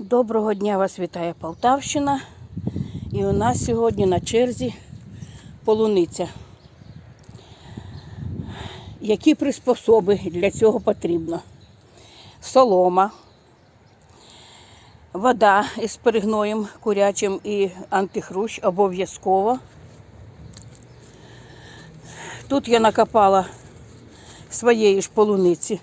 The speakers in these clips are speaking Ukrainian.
Доброго дня вас вітає Полтавщина. І у нас сьогодні на черзі полуниця. Які приспособи для цього потрібно? Солома, вода із перегноєм курячим і антихрущ обов'язково. Тут я накопала своєї ж полуниці.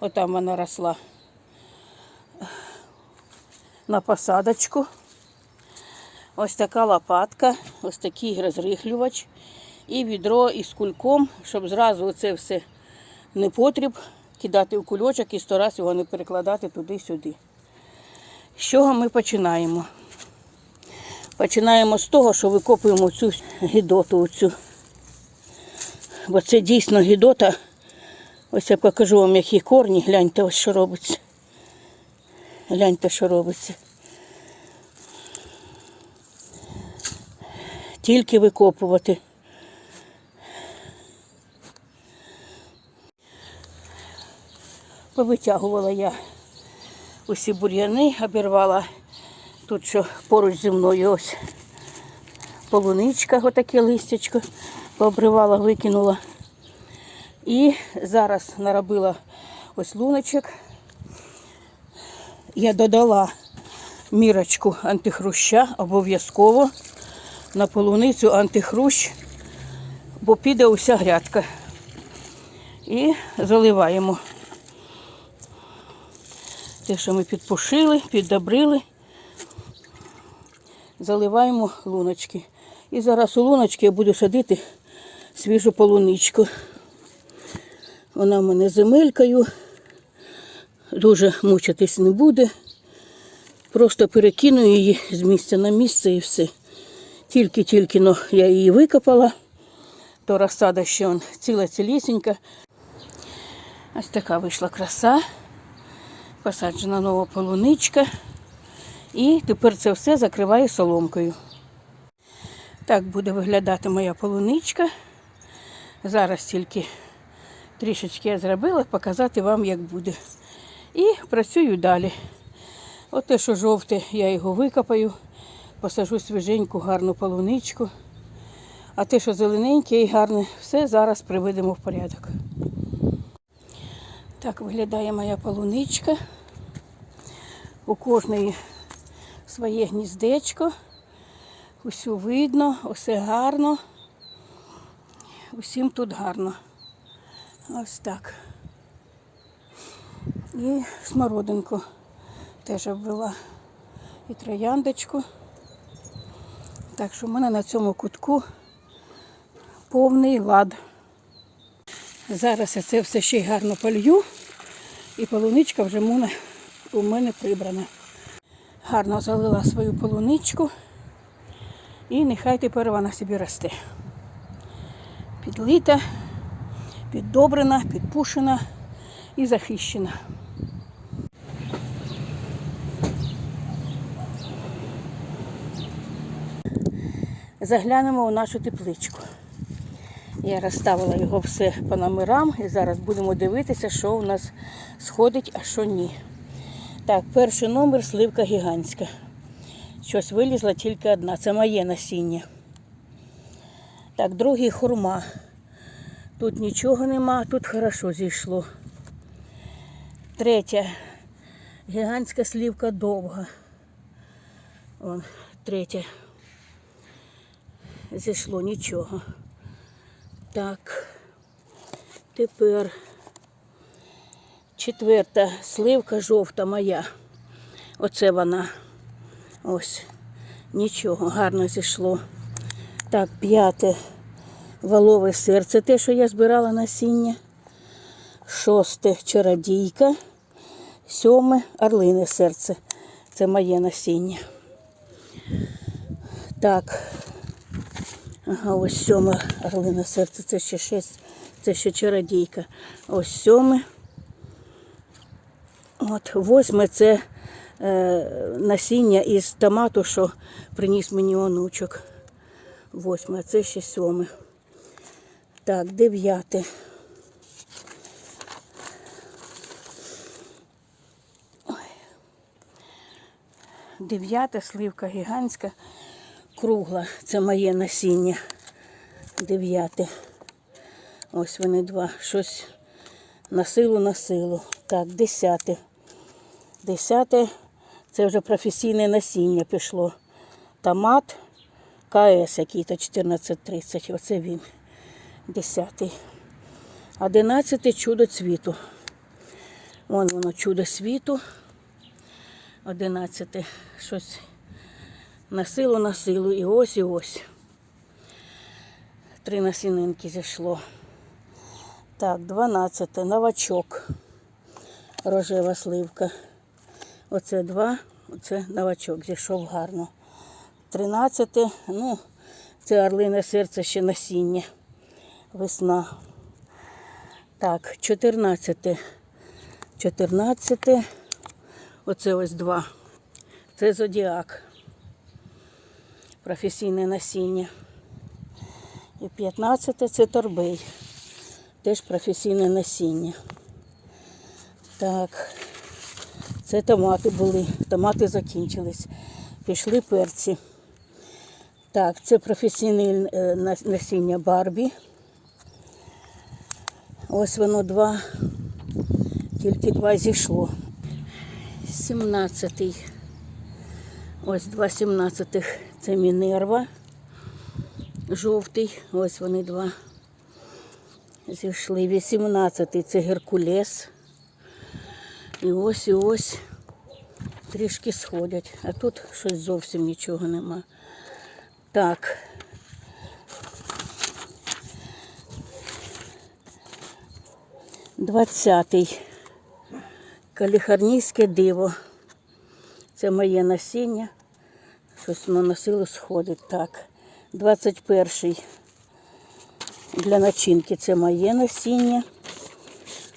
Отам вона росла на посадочку. Ось така лопатка, ось такий розрихлювач і відро із кульком, щоб зразу це все не потріб кидати в кульочок і сто раз його не перекладати туди-сюди. З чого ми починаємо? Починаємо з того, що викопуємо цю гідоту. Оцю. Бо це дійсно гідота. Ось я покажу вам, які корні. Гляньте, ось що робиться. Гляньте, що робиться. Тільки викопувати. Повитягувала я усі бур'яни, обірвала тут, що поруч зі мною ось полуничка, отаке листячко, пообривала, викинула. І зараз наробила ось луночок. Я додала мірочку антихруща обов'язково на полуницю антихрущ, бо піде уся грядка. І заливаємо те, що ми підпушили, піддобрили, заливаємо луночки. І зараз у луночки я буду садити свіжу полуничку. Вона в мене земелькою, дуже мучитись не буде. Просто перекину її з місця на місце і все. Тільки-тільки но я її викопала, то розсада ще он ціла цілісінька. Ось така вийшла краса. Посаджена нова полуничка. І тепер це все закриваю соломкою. Так буде виглядати моя полуничка. Зараз тільки трішечки я зробила, показати вам, як буде. І працюю далі. От те, що жовте, я його викопаю, посажу свіженьку, гарну полуничку. А те, що зелененьке і гарне, все зараз приведемо в порядок. Так виглядає моя полуничка. У кожної своє гніздечко. Усю видно, усе гарно. Усім тут гарно. Ось так. І смородинку теж обвела і трояндочку. Так що в мене на цьому кутку повний лад. Зараз я це все ще гарно полью, і полуничка вже у мене прибрана. Гарно залила свою полуничку і нехай тепер вона собі росте. Підлита, піддобрена, підпушена і захищена. Заглянемо у нашу тепличку. Я розставила його все по номерам і зараз будемо дивитися, що у нас сходить, а що ні. Так, перший номер сливка гігантська. Щось вилізла тільки одна. Це моє насіння. Так, другий хурма. Тут нічого нема, тут хорошо зійшло. Третя. Гігантська слівка довга. Вон, третя. Зійшло нічого. Так. Тепер четверта сливка жовта моя. Оце вона. Ось. Нічого, гарно зійшло. Так, п'яте валове серце, те, що я збирала насіння. Шосте чародійка. Сьоме орлине серце. Це моє насіння. Так. Ага, ось сьоме орлине серце, це ще шесть, це ще чародійка. Ось сьоме. От, восьме це е, насіння із томату, що приніс мені онучок. Восьме, а це ще сьоме. Так, дев'яте. дев'ята сливка гігантська, кругла. Це моє насіння. Дев'яте. Ось вони два. Щось на силу, на силу. Так, десяте. Десяте це вже професійне насіння пішло. Томат КС який-то 1430. Оце він. Десятий. Одинадцяте чудо цвіту. Вон воно чудо світу. Одинадцяте. Щось на силу, на силу. І ось, і ось. Три насінинки зійшло. Так, 12 новачок. Рожева сливка. Оце два, оце новачок зійшов гарно. 13, ну, це орлине серце ще насіння. Весна. Так, 14. 14. Оце ось два. Це зодіак. Професійне насіння. І 15 це торбей. Теж професійне насіння. Так, це томати були. Томати закінчились. Пішли перці. Так, це професійне е, насіння Барбі. Ось воно два, тільки два зійшло. 17-й. Ось два 17-х. Це Мінерва. Жовтий. Ось вони два. Зійшли 18-й це Геркулес. І ось і ось трішки сходять. А тут щось зовсім нічого нема. Так. Двадцятий. Каліфорнійське диво. Це моє насіння. Щось воно на силу сходить. Так. 21 для начинки це моє насіння.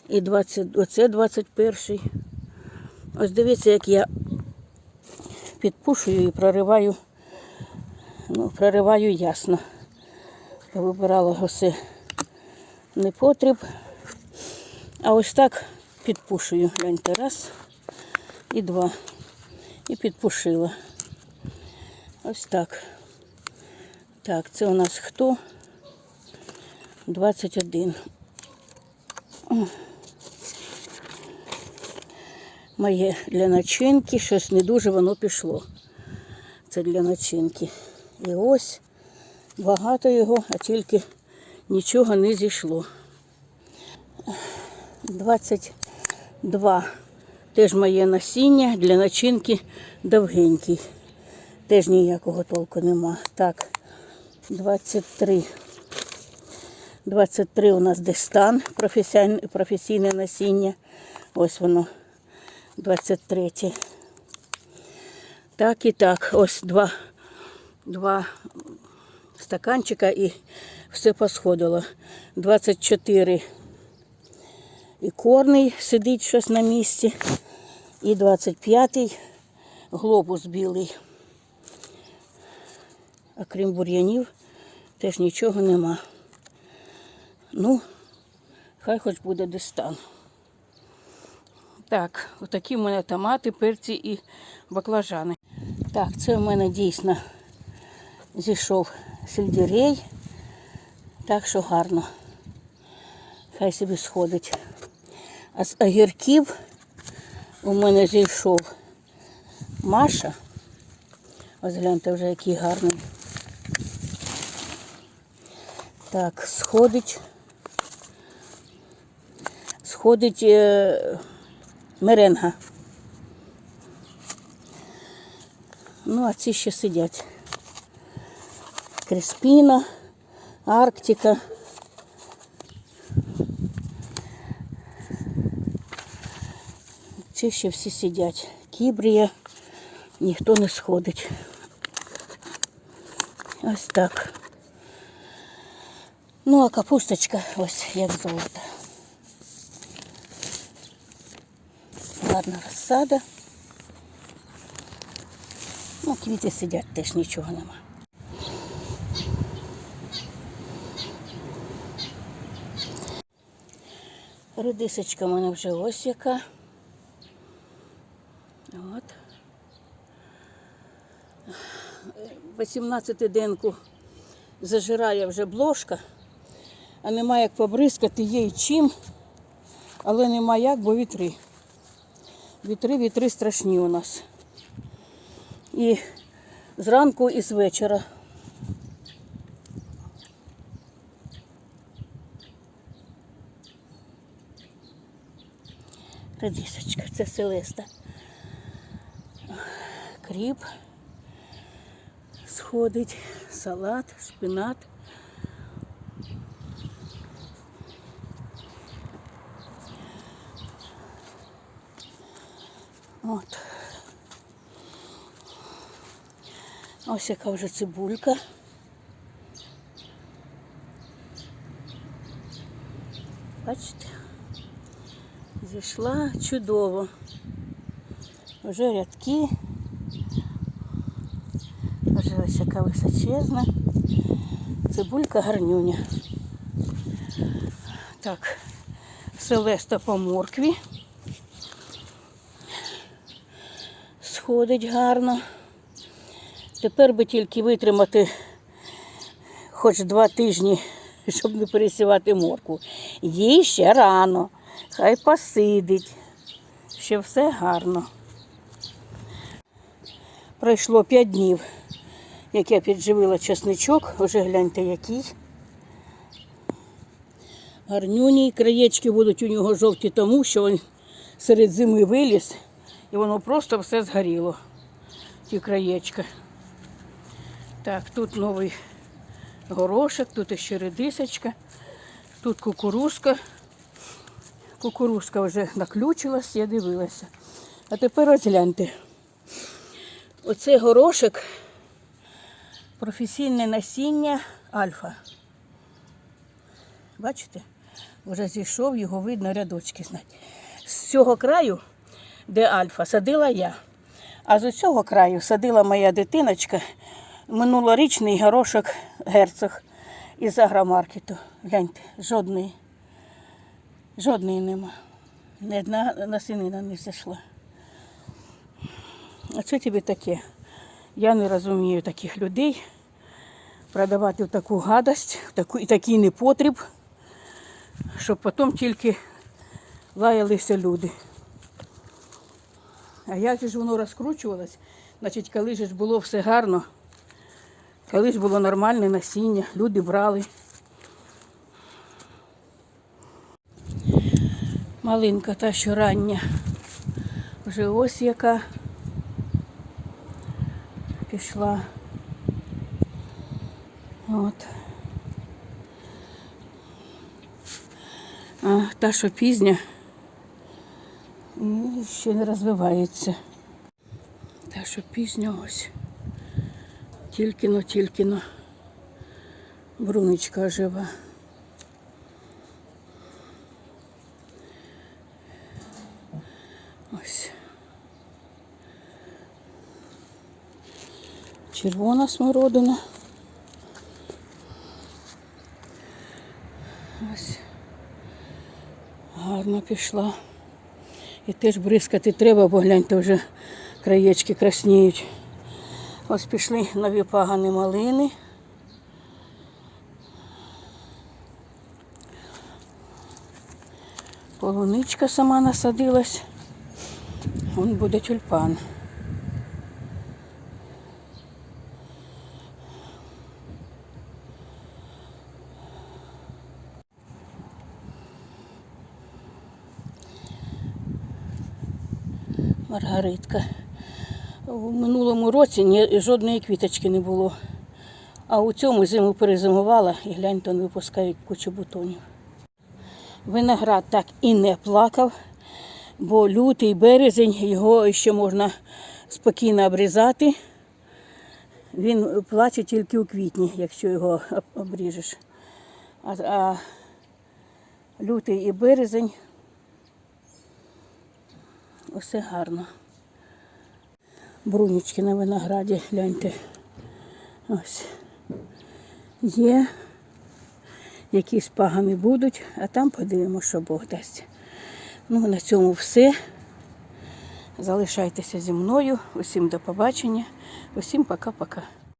І 20, оце 21. Ось дивіться, як я підпушую і прориваю. Ну, прориваю ясно. Я вибирала все непотріб. А ось так підпушую. Гляньте, раз і два. І підпушила. Ось так. Так, це у нас хто? 21. Моє для начинки, щось не дуже воно пішло. Це для начинки. І ось багато його, а тільки нічого не зійшло. 22. Теж моє насіння для начинки довгенький. Теж ніякого толку нема. Так, 23. 23 у нас дестан, професійне, насіння. Ось воно. 23. Так і так. Ось два, два стаканчика і все посходило. 24 і корний сидить щось на місці. І 25-й глобус білий. А крім бур'янів, теж нічого нема. Ну, хай хоч буде дистан. Так, отакі в мене томати, перці і баклажани. Так, це в мене дійсно зійшов сельдерей. Так що гарно. Хай собі сходить. А з огірків у мене зійшов Маша. Ось гляньте вже який гарний. Так, сходить. Сходить е, меренга. Ну, а ці ще сидять. Креспіна, Арктика. Ці ще всі сидять. Кібрія, ніхто не сходить. Ось так. Ну, а капусточка ось як золото. Гарна розсада. Ну, квіти сидять, теж нічого нема. Редисочка в мене вже ось яка. От. 18 денку зажирає вже бложка, а немає як побризкати їй чим, але нема як, бо вітри. Вітри, вітри страшні у нас. І зранку, і з вечора. Радісочка, це Селеста. Кріп сходить, салат, шпинат. От. Ось яка вже цибулька. Бачите? Зійшла чудово. Вже рядки. Вже ось яка височезна. Цибулька гарнюня. Так, селеста по моркві. Сходить гарно. Тепер би тільки витримати хоч два тижні, щоб не пересівати морку. Їй ще рано, хай посидить. Ще все гарно. Пройшло 5 днів, як я підживила чесничок, вже гляньте який. Гарнюні краєчки будуть у нього жовті, тому що він серед зими виліз і воно просто все згоріло. Ті краєчка. Так, тут новий горошок, тут ще редисочка, тут кукурузка. Кукурузка вже наключилась, я дивилася. А тепер розгляньте. Оцей горошок професійне насіння альфа. Бачите? Вже зійшов, його видно рядочки знати. З цього краю, де альфа, садила я. А з цього краю садила моя дитиночка минулорічний горошок герцог із агромаркету. Гляньте, жодної. Жодної нема. Ні одна насінина не зійшла. А це тобі таке. Я не розумію таких людей. Продавати в таку гадость, таку, і такий непотріб, щоб потім тільки лаялися люди. А як же ж воно розкручувалось? Значить, коли ж було все гарно, коли ж було нормальне насіння, люди брали. Малинка та, що рання. Вже ось яка пішла. От. А та, що пізня, і ще не розвивається. Та, що пізня ось. Тільки-но, тільки-но. Брунечка жива. Ось. Червона смородина. Ось. Гарно пішла. І теж бризкати треба, бо гляньте, вже краєчки красніють. Ось пішли нові пагани малини. Полуничка сама насадилась. Вон буде тюльпан. Маргаритка. У минулому році ні, жодної квіточки не було. А у цьому зиму перезимувала і гляньте, вони випускають кучу бутонів. Виноград так і не плакав, бо лютий березень його ще можна спокійно обрізати. Він плаче тільки у квітні, якщо його обріжеш. А, а лютий і березень усе гарно. Брунічки на винограді, гляньте. Ось. Є. Якісь пагани будуть, а там подивимося, що Бог дасть. Ну, на цьому все. Залишайтеся зі мною. Усім до побачення. Усім пока-пока.